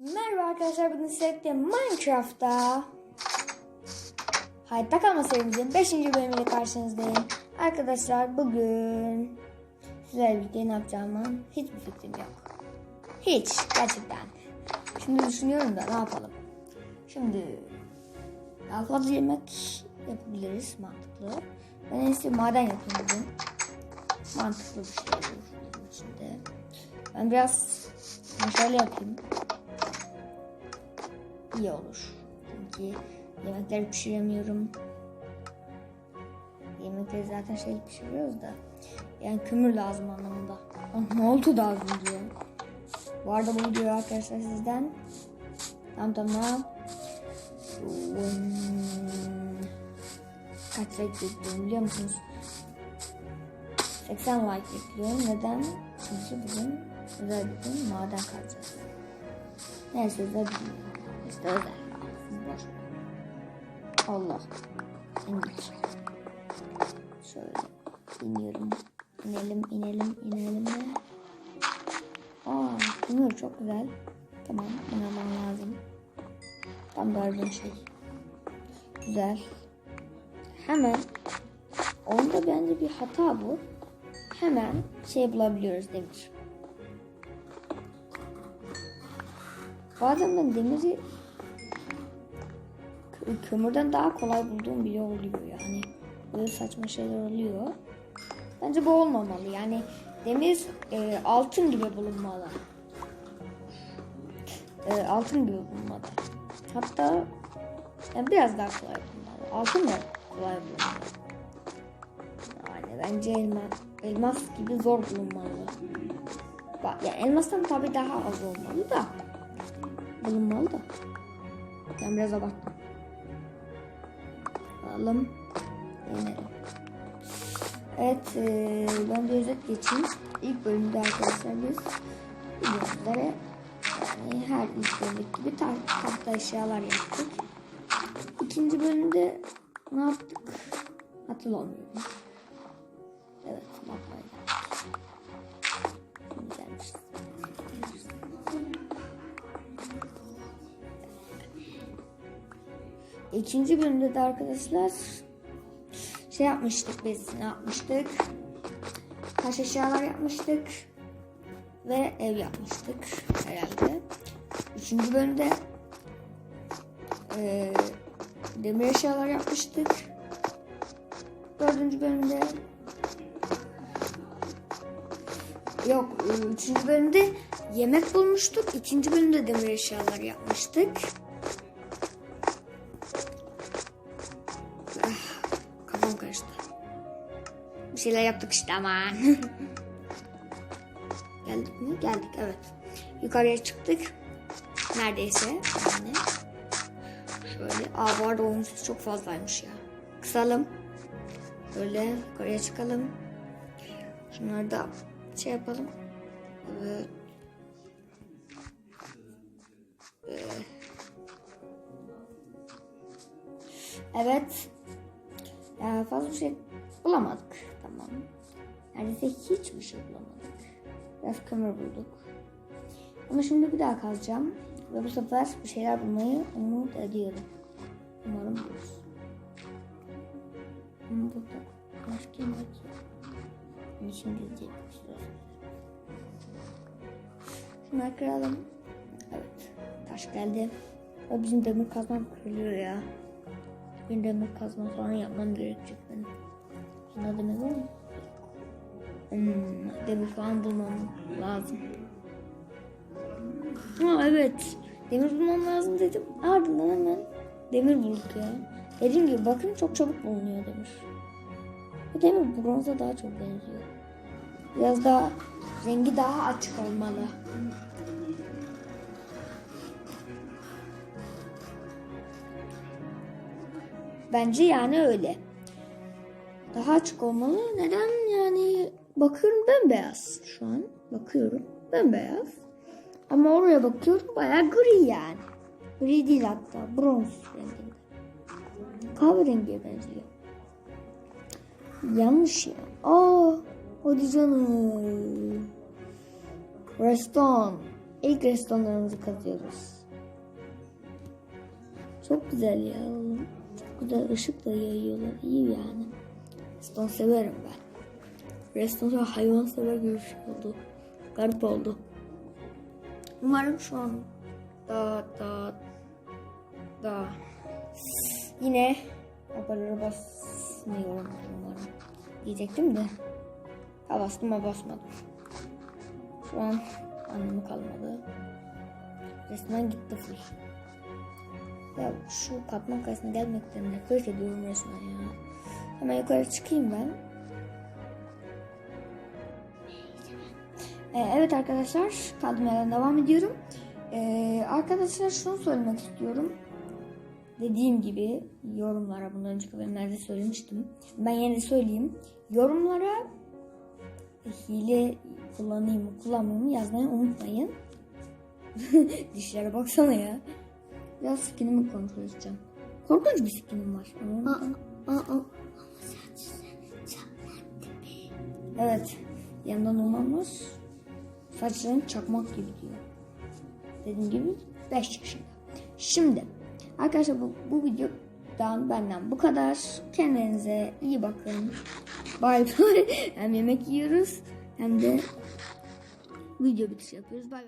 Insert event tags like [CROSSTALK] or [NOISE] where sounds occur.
Merhaba arkadaşlar bugün sizlerle Minecraft'ta Hayatta kalma serimizin 5. bölümüyle karşınızdayım. Arkadaşlar bugün sizlerle birlikte ne yapacağımı hiçbir fikrim yok. Hiç gerçekten. Şimdi düşünüyorum da ne yapalım. Şimdi daha fazla yemek yapabiliriz mantıklı. Ben en iyisi maden yapayım bugün. Mantıklı bir şey olur benim için. Ben biraz şöyle yapayım iyi olur. Çünkü yemekleri pişiremiyorum. Yemekleri zaten şey pişiriyoruz da. Yani kömür lazım anlamında. Ah, ne oldu az önce? Bu arada bu video arkadaşlar sizden. Tamam tamam. Kaç like bekliyorum biliyor musunuz? 80 like bekliyorum. Neden? Çünkü bugün özel bir gün maden kazacağız. Neyse özel bir gün. İşte özel. Allah. Sen git. Şöyle iniyorum. İnelim, inelim, inelim de. Aa, kömür çok güzel. Tamam, inanmam lazım. Tam aradığım şey. Güzel. Hemen onda bence bir hata bu. Hemen şey bulabiliyoruz demir. Bazen ben demiri kömürden daha kolay bulduğum bile oluyor yani. Böyle saçma şeyler oluyor. Bence bu olmamalı. Yani demir e, altın gibi bulunmalı. E, altın gibi bulunmalı. Hatta yani biraz daha kolay bulunmalı. Altın da kolay bulunmalı. Yani bence elma, elmas gibi zor bulunmalı. Bak, ya elmastan tabii daha az olmalı da bulunmalı da. Ben biraz abarttım. Alalım. Yenelim. Evet, e, ben bir özet geçeyim. İlk bölümde arkadaşlar biz videoları yani her ilk bölümdeki gibi ta- tahta eşyalar yaptık. İkinci bölümde ne yaptık? Hatırlamıyorum. Evet, bakmayın. İkinci bölümde de arkadaşlar şey yapmıştık biz ne yapmıştık? Taş eşyalar yapmıştık ve ev yapmıştık herhalde. Üçüncü bölümde eee, demir eşyalar yapmıştık. Dördüncü bölümde yok üçüncü bölümde yemek bulmuştuk. İkinci bölümde demir eşyalar yapmıştık. Bir şeyler yaptık işte ama. [LAUGHS] Geldik mi? Geldik evet. Yukarıya çıktık. Neredeyse. Yani. Şöyle. Aa bu arada sesi çok fazlaymış ya. Kısalım. Böyle yukarıya çıkalım. Şunları da şey yapalım. Evet. Evet. Ya fazla bir şey bulamadık. Tamam. Neredeyse hiçbir şey bulamadık. Biraz kömür bulduk. Ama şimdi bir daha kazacağım. Ve bu sefer bir şeyler bulmayı umut ediyorum. Umarım buluruz. Ama burada başka yemek yok. Şimdi şimdi diyecek Şunları kıralım. Evet. Taş geldi. Ve bizim demir kazmam kırılıyor ya. Bir demir kazma sonra yapmam gerekecek benim. Demir var mı? Hmm, demir falan bulmam lazım. Ha evet. Demir bulmam lazım dedim. Ardından hemen demir bulduk ya. Dediğim gibi bakın çok çabuk bulunuyor demir. Bu demir bronza daha çok benziyor. Biraz daha rengi daha açık olmalı. Bence yani öyle. Daha açık olmalı. Neden? Yani bakıyorum bembeyaz şu an. Bakıyorum bembeyaz. Ama oraya bakıyorum bayağı gri yani. Gri değil hatta bronz renginde. Kahverengiye benziyor. Yanlış ya. Aa, hadi canım. Reston. İlk restoranlarımızı kazıyoruz. Çok güzel ya. Çok güzel ışık da yayıyorlar. İyi yani. Restoran severim ben. Restoran hayvan sever bir şey oldu. Garip oldu. Umarım şu an da da da yine hoparlöre basmıyorum umarım diyecektim de ha bastım ha basmadım. Şu an anlamı kalmadı. Resmen gitti full. Ya şu katman karşısına gelmekten nefret ediyorum resmen ya. Hemen yukarı çıkayım ben. Ee, evet arkadaşlar kaldığım yerden devam ediyorum. Ee, arkadaşlar şunu söylemek istiyorum. Dediğim gibi yorumlara bundan önceki bölümlerde söylemiştim. Ben yine de söyleyeyim. Yorumlara hile kullanayım mı kullanmayayım mı yazmayı unutmayın. [LAUGHS] Dişlere baksana ya. Biraz skinimi kontrol edeceğim. Korkunç bir skinim var. Aa. Evet. Yandan olmamız saçların çakmak gibi diyor. Dediğim gibi 5 yaşında. Şimdi arkadaşlar bu, bu videodan benden bu kadar. Kendinize iyi bakın. Bay bay. [LAUGHS] Hem yemek yiyoruz hem de video bitiş yapıyoruz. Bay bay.